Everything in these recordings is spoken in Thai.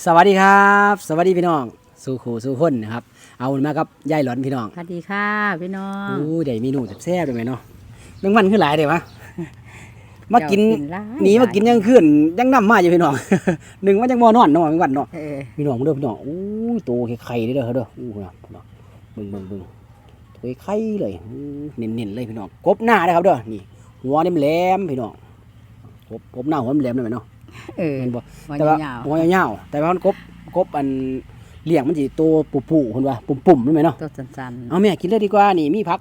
สวัสดีครับ สวัสดีพี่น้องสู่ขู่สู่คนนะครับเอามากับยายหลอนพี่น้องสวัสดีค่ะพี่น้องอู้ได้เมนูแซ่บๆด้วยไหมเนาะแมงมันคือหลายเดี๋ยววะมากินเจ้หลายหนีมากินยังขึ้นยังนำมาอยู่พี่น้องหนึ่งมันยังมอนอนเนาะแมงวันเนาะเออพี่น้องเด้อพี่น้องอู้โตไข่ๆเด้อเด้ออู้นะพี่น้องเบิ่งเบิ่งเบิ่งตัวไข่เลยอู้เน้นๆเลยพี่น้องกบหน้าเด้อครับเด้อนี่หัวนี่มันแหลมพี่น้องกบกบหน้าหัวมันแหลมเลยไหมเนาะ เออเห็นบ่หัวแต่ว่ายาวหัวยาวๆแต่ว่ามันกบกบอันเลี้ยงมันสิตัวปุๆคนว่าปุ่มๆใช่ไหมเนาะๆตัวสั้นเอาแม่กินเลยดีกว่านี่มีผัก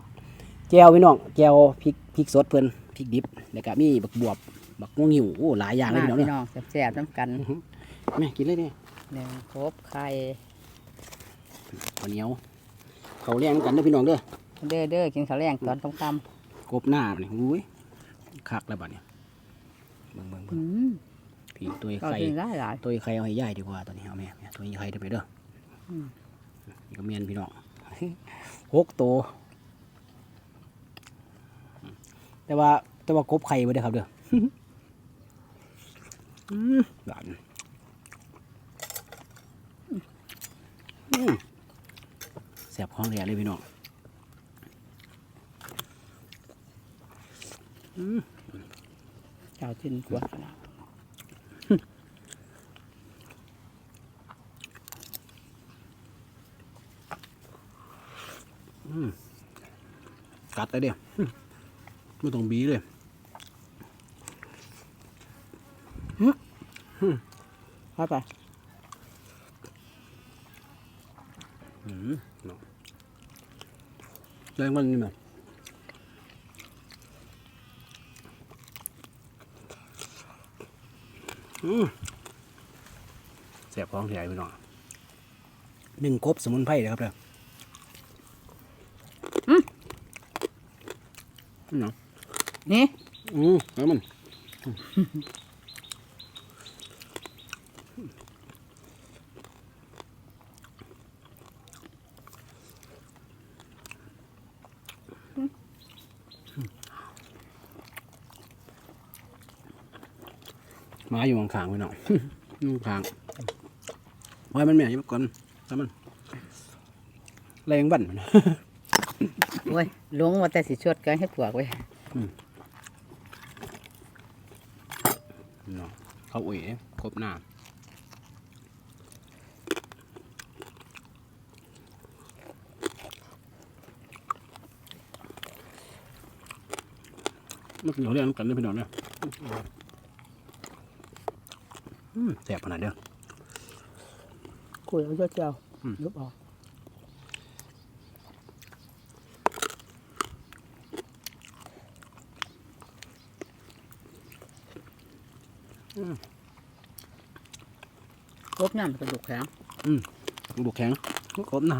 แจวพี่น้องแจวพริกพริกสดเพิ่นพริกดิบแล้วก็มีบักบวบบักม่วงหิวโอ้หลายอย่างๆเลยมาพี่น้องพี่เนาะน้องแซ่บๆน้ำกันแม่กินเลยดิหนึ่งครบไข่ข้าวเหนียวเขาวเลี้ยงกันเด้อพี่น้องเด้อเด้อเด้อกินข้าวแรงตอนค่ำกบหน้านี่อุ้ยคักแล้วบัดเนี่ยเบิ่งเบิ่งๆเบิ่อืงม พี่ตัวก็ไข่กินได้หลายตัวไข่เอาให้ยายดีกว่าตอนนี้เอาแม่แม่ตัวไข่เด้อไปเด้ออมนี่ก็เมียนพี่น้องหกตัวแต่ว่าแต่ว่ากบไข่ไว้เด้อครับเด้ออืมหวานอืมแสบของแหลเลยพี่น้องอืมเจ้าจินกว่าขนาด กัดเลยเดียวไม่ต้องบีเลยเข้าไปอืมเนาะแรงมันนี่มั้ยอืมแสบของใหญ่ไปหน่อยหนึ่งครบสมุนไพรนะครับเด้ออื เนาะนี่อืมแล้วมันหมาอยู่ข้างๆไปหน่อยอยู่ข้างไว้มันแม่อยังก่อนแล้วมันแรงบั่นมัน โอ้ยลงว่าแต่สิชดกันให้ปวกไว้ยเนาะเขาเอ๋ครบหน้ามันเหนียวเรียงกันได้พี่น้องเนี่ยอืมแสบขนาดเดียวคุยเอาเจ้าเจ้าอืมลุบออก ครบน้ำกระดูกแข็งบุกแข็งครบหน้า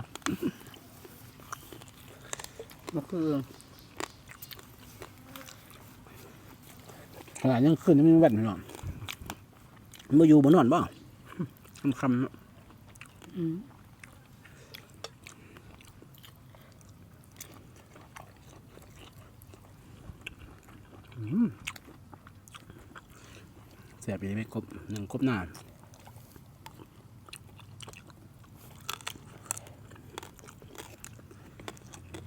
มันคือขนาดยังขึ้นยังไม่แว่นพี่น้องมันบ่อยู่บนนอนบ่คำคำๆเนาะอืม แสบยังไม่ครบหนึ่งครบหน้า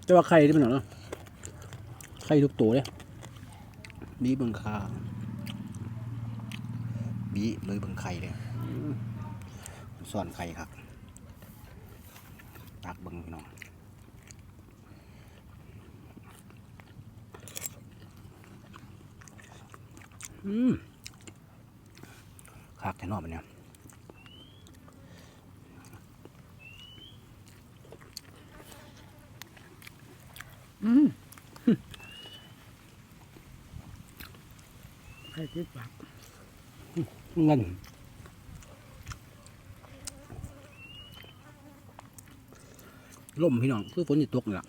แต่ว่าไข่ที่มันเนาะไข่ทุกตัวเลยบีเบิงคาบีเลยเบิงไข่เลยอืมส่วนไข่ครับตักเบิงพี่น้องอืม คักแค่นอกมันเนี่ยอืมใครติดปากเงินล่มพี่น้อง คือฝนจะตกนี่ล่ะ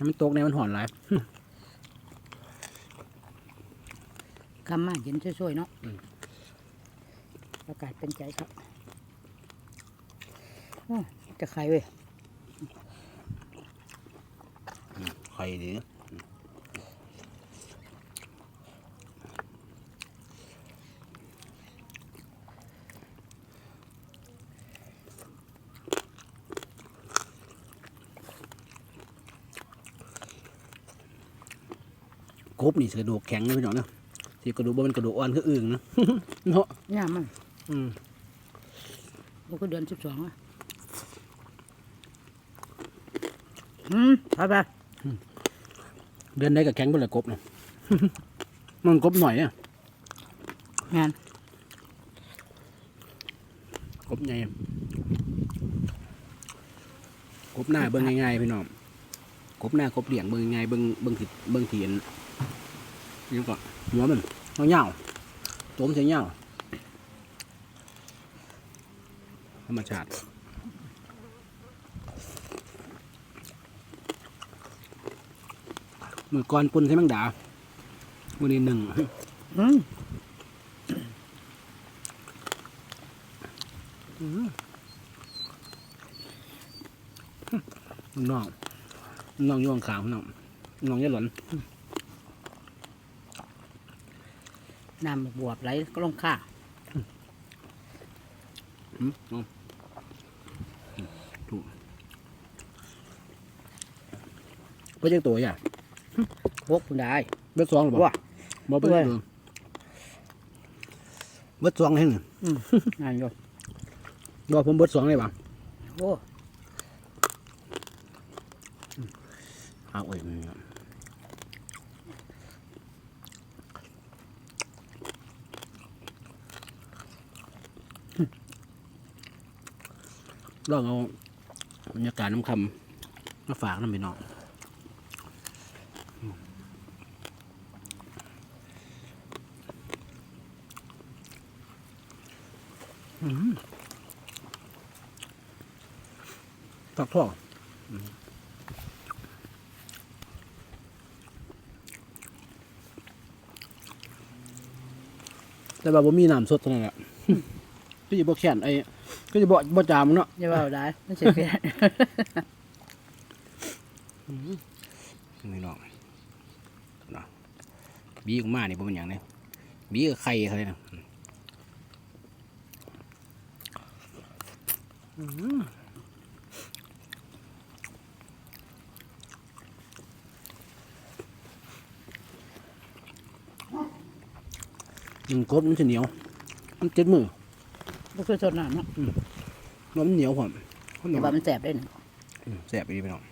ทมันตกเนี่ยมันห่อนหลายคำมากเย็นช่วยๆเนาะอากาศเป็นใจครับจะไข่เว้ยไข่ดีนะ บนี่สิกระดูกแข็งนะพี่น้องเนาะที่กระดูกบ่เป็นกระดูกอ่อนคืออื่นนะเนาะย่ามันอืมมันก็เดือนสิบสองอะอืมไปไปเดือนได้กับแข็งเบ่ละกบเนาะมันกบหน่อยอะงานกบใหญ่กบหน้าเบิ่งง่ายๆพี่น้องกบหน้ากบเหลี่ยงเบิ่งง่ายเบิ่งเบิ่งถิเบิ่งเถียน นี่ก็หัวมันเงาๆตัวมันจะเงาธรรมชาติมือก่อนปุ่นใช่มังดาวันนี้หนึ่งอืมน้องน้องย่องขาวน้องน้องยะหลอน น้ำบวบไหลก็ลงข้าอืมน้องถูกเพื่อเจ้าตัวอย่าพกคุณได้เบิดสองหรือเปว้าล่าบ่เบิดเว้ยตัวเบิดสองเห็นงานอยู่บ่ผมเบิดสองเลยบ่โอ้อ้าวโอ้ย ลองเอาบรรยากาศน้ำคำมาฝากน้ำไปน้องตักท่อแต่ว่าบ่มีน้ำสดเท่านั้นแหละก็จะบ่แขนไอ้ ก็จะบ่บ่จามเนาะอย่าว่าได้มันเสียเพียนี่น้องเนาะบีออกมานี่บ่เป็นหยังเลยบีกับไข่เขาเลยนะอืมหนึ่งกบมันจะเหนียว มันเจ็ดมือ บ่คือสดน้ำเนาะแล้วมันเหนียวหอมแต่ว่ามันแสบได้นะอืมแซ่บไปดีพี่น้อง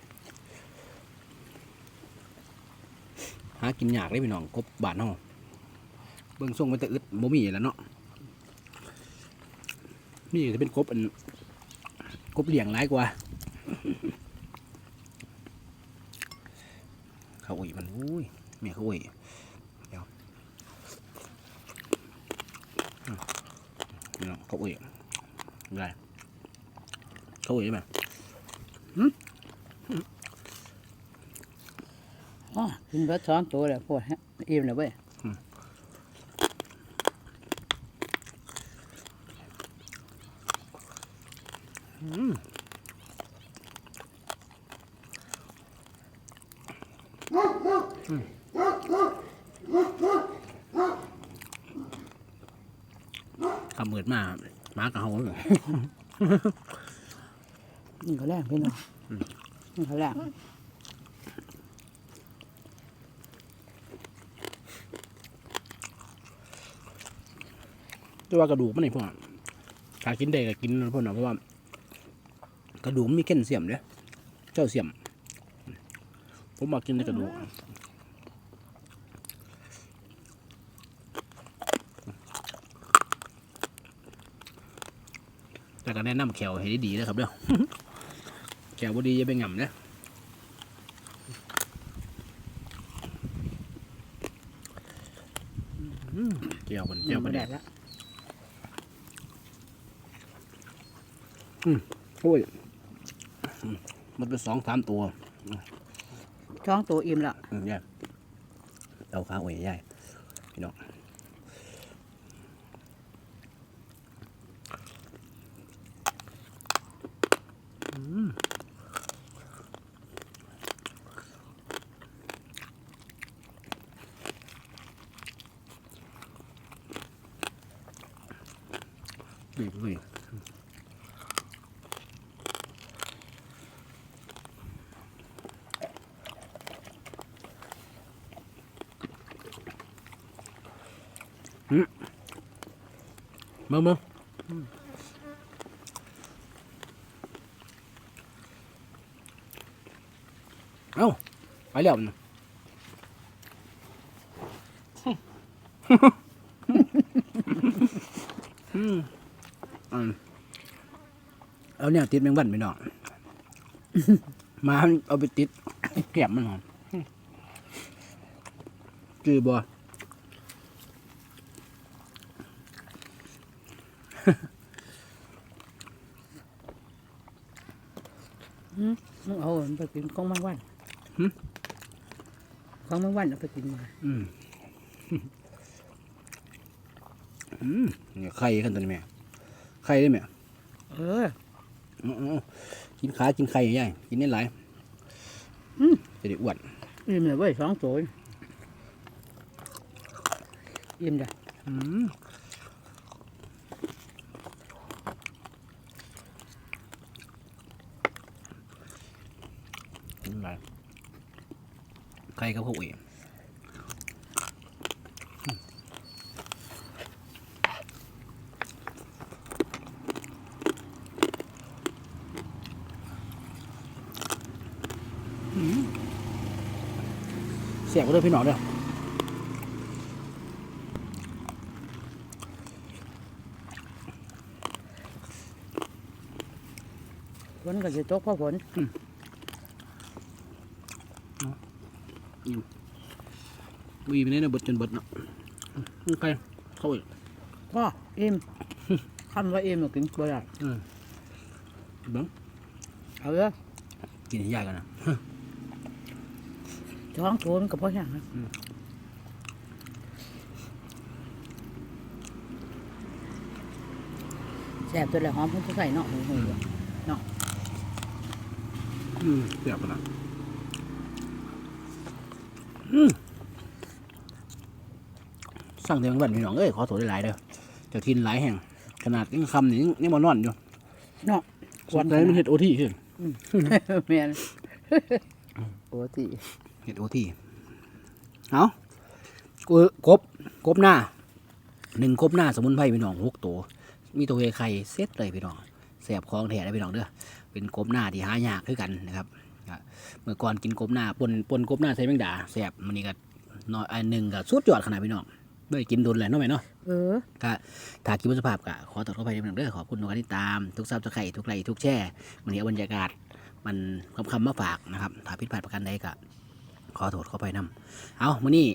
หากินยากเลยพี่น้องกบบานเฮาเบิ่งทรงมันแต่อึดบ่มีแล้วเนาะนี่จะเป็นกบอันกบเหลี่ยงหลายกว่าเขาอุ้ยมันอุ้ยแม่เขาอุ้ยเดี๋ยวอืม พี่น้องเขาอุ้ยได้เขาอุ้ยใช่ไหมอ๋อกินเบิดสองตัวแล้วพวกฮะอิ่มแล้วเว้ยขับ เหมือดมาหมากับเฮาเลยนี่ก็แรงพี่น้องนี่ก็แรงแต่ว่ากระดูกมันนี่พวกถ้ากินได้ก็กินนะพวกน่ะเพราะว่ากระดูกมันมีแค่นเสียมเด้อเจ้าเสียม ผมมากินในกระดูก แต่ก็แนะนำแขวให้ดีๆนะครับเด้อแขวบ่ดีอย่าไปหง่ำเด้ออืมแก้วมันแก้วมันแดแดดดแล้วโอ้ยอืมมันเป็นสองสามตัวช่องตัวอิ่มแล้วอืมยายเอาข้าวไว้ยายพี่น้องอืม นี่เว้ยอืมมึงมึงเอ้าไปแล้วมันอืมอืม เอาเนี่ยติดแมงวันไปหน่อยมาเอาไปติดแก้มมันหอมจือบ่มึงเอามันไปกินของบางวันของบางวันเอาไปกินมาอืมอืมเนี่ยไข่กันตัวนี้แม่ไข่ได้ไหมเอออื้อๆ กินขากินไข่ใหญ่กินได้หลายอืมจะได้อ้วนอิ่มเลยเว้ยสองตัวอิ่มจ้ะอืมกินหลายไข่กับพวกเอง เสียบก็เลยพี่หนองเด้อฝนก็จะตกเพราะฝนวีไปเนี่ยนะเบดจนเบดเนาะอืมไข่เข้าอีกก็อิ่มคำว่าอิ่มก็กินบ่ได้อืมเบิ้งเอาเด้อกินให้ยากกันนะ สองตัวมันก็พออย่างนะอืมแซ่บตัวละหอมเพิ่นก็ใส่เนาะหูหูอยู่อืมเสียบปะนะอืมสั่งเตียงบันพี่น้องเอ้ยขอโทษหลายๆเด้อเจ้าทินหลายแห่ง ขนาดยังคำนี่ยังยังมานอนอยู่เนาะวันไหนมันเห็ดโอทีขึ้นแม่นโอ้ติ เห็ดโอทีเอากูกบกบหน้าหนึ่งกบหน้าสมุนไพรพี่น้องหกตัวมีตัวไข่เซ็ตเลยพี่น้องแสบคลองแถได้พี่น้องเด้อเป็นกบหน้าที่หายากคือกันนะครับอะเมื่อก่อนกินกบหน้าปนปนกบหน้าใส่แมงดาแสบมันนี่ก็น้อยอันหนึ่งก็สุดยอดขนาดพี่น้องไม่ได้กินโดนแหละเนาะแม่เนาะเออก็ถ้าคิดว่าสภาพก็ขอตรวจเข้าไปในเมืองเด้อขอบคุณทุกการที่ตามทุกซับทุกไข่ทุกไลค์ทุกแช่วันนี้เอาบรรยากาศมันคำคำๆมาฝากนะครับถ้าผิดพลาดประการใดก็ ขอโทษเข้าไปนํเอามื้อนี้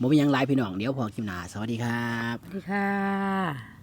บ่มีหยังหลายพี่น้อง เดี๋ยวพอคลิปหน้า สวัสดีครับ สวัสดีค่ะ